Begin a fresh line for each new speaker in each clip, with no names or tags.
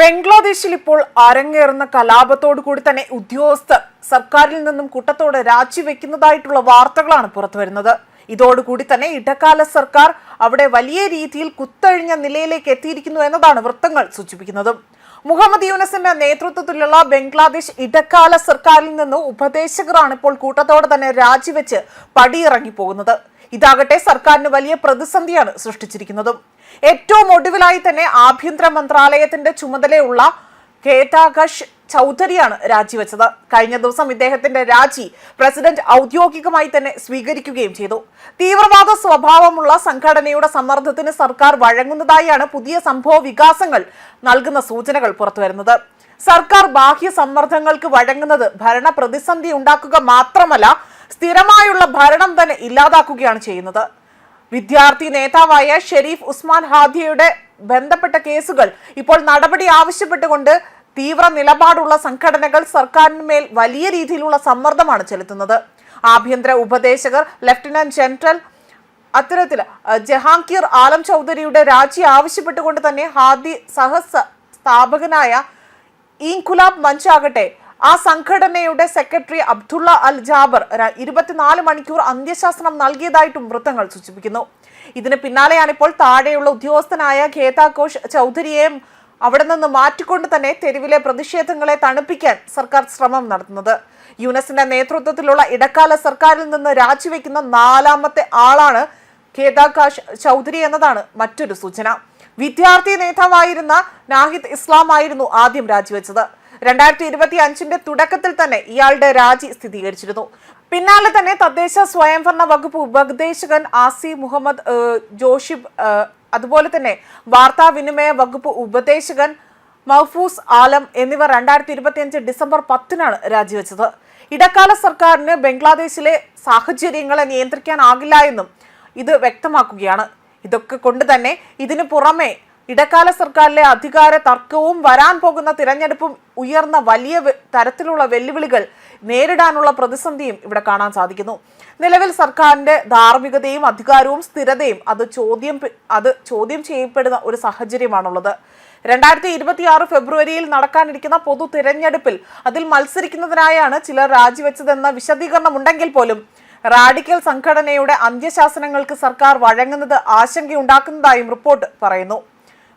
ബംഗ്ലാദേശിൽ ഇപ്പോൾ അരങ്ങേറുന്ന കലാപത്തോടു കൂടി തന്നെ ഉദ്യോഗസ്ഥർ സർക്കാരിൽ നിന്നും കൂട്ടത്തോടെ രാജിവെക്കുന്നതായിട്ടുള്ള വാർത്തകളാണ് പുറത്തുവരുന്നത്. ഇതോടുകൂടി തന്നെ ഇടക്കാല സർക്കാർ അവിടെ വലിയ രീതിയിൽ കുത്തഴിഞ്ഞ നിലയിലേക്ക് എത്തിയിരിക്കുന്നു എന്നതാണ് വൃത്തങ്ങൾ സൂചിപ്പിക്കുന്നത്. മുഹമ്മദ് യൂനസിന്റെ നേതൃത്വത്തിലുള്ള ബംഗ്ലാദേശ് ഇടക്കാല സർക്കാരിൽ നിന്ന് ഉപദേശകരാണ് ഇപ്പോൾ കൂട്ടത്തോടെ തന്നെ രാജിവെച്ച് പടിയിറങ്ങി പോകുന്നത് ഇതാകട്ടെ സർക്കാരിന് വലിയ പ്രതിസന്ധിയാണ് സൃഷ്ടിച്ചിരിക്കുന്നതും. ഏറ്റവും ഒടുവിലായി തന്നെ ആഭ്യന്തര മന്ത്രാലയത്തിന്റെ ചുമതലയുള്ള കേതാകഷ് ചൗധരിയാണ് രാജിവെച്ചത്. കഴിഞ്ഞ ദിവസം ഇദ്ദേഹത്തിന്റെ രാജി പ്രസിഡന്റ് ഔദ്യോഗികമായി തന്നെ സ്വീകരിക്കുകയും ചെയ്തു. തീവ്രവാദ സ്വഭാവമുള്ള സംഘടനയുടെ സമ്മർദ്ദത്തിന് സർക്കാർ വഴങ്ങുന്നതായാണ് പുതിയ സംഭവ വികാസങ്ങൾ നൽകുന്ന സൂചനകൾ പുറത്തുവരുന്നത്. സർക്കാർ ബാഹ്യ സമ്മർദ്ദങ്ങൾക്ക് വഴങ്ങുന്നത് ഭരണ പ്രതിസന്ധി ഉണ്ടാക്കുക മാത്രമല്ല സ്ഥിരമായുള്ള ഭരണം തന്നെ ഇല്ലാതാക്കുകയാണ് ചെയ്യുന്നത്. വിദ്യാർത്ഥി നേതാവായ ഷെരീഫ് ഉസ്മാൻ ഹാദിയയുടെ ബന്ധപ്പെട്ട കേസുകൾ ഇപ്പോൾ നടപടി ആവശ്യപ്പെട്ടുകൊണ്ട് തീവ്ര നിലപാടുള്ള സംഘടനകൾ സർക്കാരിന്മേൽ വലിയ രീതിയിലുള്ള സമ്മർദ്ദമാണ് ചെലുത്തുന്നത്. ആഭ്യന്തര ഉപദേശകർ ലഫ്റ്റനന്റ് ജനറൽ അത്തരത്തിൽ ജഹാംഗീർ ആലം ചൗധരിയുടെ രാജി ആവശ്യപ്പെട്ടുകൊണ്ട് തന്നെ ഹാദി സഹ സ്ഥാപകനായ ഇൻകുലാബ് മഞ്ചാകട്ടെ ആ സംഘടനയുടെ സെക്രട്ടറി അബ്ദുള്ള അൽ ജാബർ ഇരുപത്തിനാല് മണിക്കൂർ അന്ത്യശാസനം നൽകിയതായിട്ടും വൃത്തങ്ങൾ സൂചിപ്പിക്കുന്നു. ഇതിന് പിന്നാലെയാണ് ഇപ്പോൾ താഴെയുള്ള ഉദ്യോഗസ്ഥനായ ഖേത ഘോഷ് ചൗധരിയെയും അവിടെ നിന്ന് മാറ്റിക്കൊണ്ട് തന്നെ തെരുവിലെ പ്രതിഷേധങ്ങളെ തണുപ്പിക്കാൻ സർക്കാർ ശ്രമം നടത്തുന്നത്. യുനെസിന്റെ നേതൃത്വത്തിലുള്ള ഇടക്കാല സർക്കാരിൽ നിന്ന് രാജിവെക്കുന്ന നാലാമത്തെ ആളാണ് ഖേതാകാശ് ചൗധരി എന്നതാണ് മറ്റൊരു സൂചന. വിദ്യാർത്ഥി നേതാവായിരുന്ന നാഹിദ് ഇസ്ലാം ആയിരുന്നു ആദ്യം രാജിവെച്ചത്. രണ്ടായിരത്തി ഇരുപത്തി അഞ്ചിന്റെ തുടക്കത്തിൽ തന്നെ ഇയാളുടെ രാജി സ്ഥിരീകരിച്ചിരുന്നു. പിന്നാലെ തന്നെ തദ്ദേശ സ്വയംഭരണ വകുപ്പ് ഉപദേശകൻ ആസി മുഹമ്മദ് ജോഷിബ് അതുപോലെ തന്നെ വാർത്താവിനിമയ വകുപ്പ് ഉപദേശകൻ മഹ്ഫൂസ് ആലം എന്നിവർ രണ്ടായിരത്തി ഇരുപത്തിയഞ്ച് ഡിസംബർ പത്തിനാണ് രാജിവെച്ചത്. ഇടക്കാല സർക്കാരിന് ബംഗ്ലാദേശിലെ സാഹചര്യങ്ങളെ നിയന്ത്രിക്കാനാകില്ല എന്നും ഇത് വ്യക്തമാക്കുകയാണ്. ഇതൊക്കെ കൊണ്ട് തന്നെ ഇതിനു പുറമെ ഇടക്കാല സർക്കാരിലെ അധികാര തർക്കവും വരാൻ പോകുന്ന തിരഞ്ഞെടുപ്പും ഉയർന്ന വലിയ തരത്തിലുള്ള വെല്ലുവിളികൾ നേരിടാനുള്ള പ്രതിസന്ധിയും ഇവിടെ കാണാൻ സാധിക്കുന്നു. നിലവിൽ സർക്കാരിന്റെ ധാർമ്മികതയും അധികാരവും സ്ഥിരതയും അത് ചോദ്യം അത് ചോദ്യം ചെയ്യപ്പെടുന്ന ഒരു സാഹചര്യമാണുള്ളത്. രണ്ടായിരത്തി ഇരുപത്തി ആറ് ഫെബ്രുവരിയിൽ നടക്കാനിരിക്കുന്ന പൊതു തിരഞ്ഞെടുപ്പിൽ അതിൽ മത്സരിക്കുന്നതിനായാണ് ചിലർ രാജിവെച്ചതെന്ന വിശദീകരണം ഉണ്ടെങ്കിൽ പോലും റാഡിക്കൽ സംഘടനയുടെ അന്ത്യശാസനങ്ങൾക്ക് സർക്കാർ വഴങ്ങുന്നത് ആശങ്കയുണ്ടാക്കുന്നതായും റിപ്പോർട്ട് പറയുന്നു.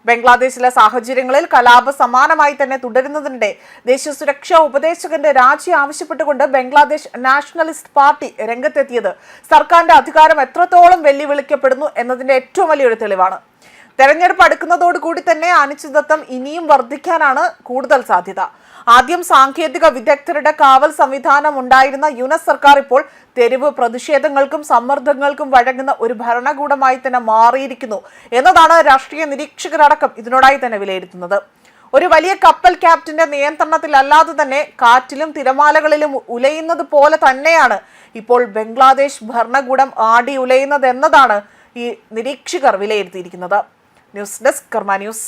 ബംഗ്ലാദേശിലെ സാഹചര്യങ്ങളിൽ കലാപ സമാനമായി തന്നെ തുടരുന്നതിനിടെ ദേശീയ സുരക്ഷാ ഉപദേശകന്റെ രാജി ആവശ്യപ്പെട്ടുകൊണ്ട് ബംഗ്ലാദേശ് നാഷണലിസ്റ്റ് പാർട്ടി രംഗത്തെത്തിയത്. സർക്കാരിന്റെ അധികാരം എത്രത്തോളം വെല്ലുവിളിക്കപ്പെടുന്നു എന്നതിന്റെ ഏറ്റവും വലിയൊരു തെളിവാണ്. തെരഞ്ഞെടുപ്പ് അടുക്കുന്നതോടുകൂടി തന്നെ അനിശ്ചിതത്വം ഇനിയും വർദ്ധിക്കാനാണ് കൂടുതൽ സാധ്യത. ആദ്യം സാങ്കേതിക വിദഗ്ധരുടെ കാവൽ സംവിധാനം ഉണ്ടായിരുന്ന യുനസ് സർക്കാർ ഇപ്പോൾ തെരുവ് പ്രതിഷേധങ്ങൾക്കും സമ്മർദ്ദങ്ങൾക്കും വഴങ്ങുന്ന ഒരു ഭരണകൂടമായി തന്നെ മാറിയിരിക്കുന്നു എന്നതാണ് രാഷ്ട്രീയ നിരീക്ഷകരടക്കം ഇതിനോടായി തന്നെ വിലയിരുത്തുന്നത്. ഒരു വലിയ കപ്പൽ ക്യാപ്റ്റന്റെ നിയന്ത്രണത്തിലല്ലാതെ തന്നെ കാറ്റിലും തിരമാലകളിലും ഉലയുന്നത് പോലെ തന്നെയാണ് ഇപ്പോൾ ബംഗ്ലാദേശ് ഭരണകൂടം ആടി ഉലയുന്നത് എന്നതാണ് ഈ നിരീക്ഷകർ വിലയിരുത്തിയിരിക്കുന്നത്. News desk Karma news.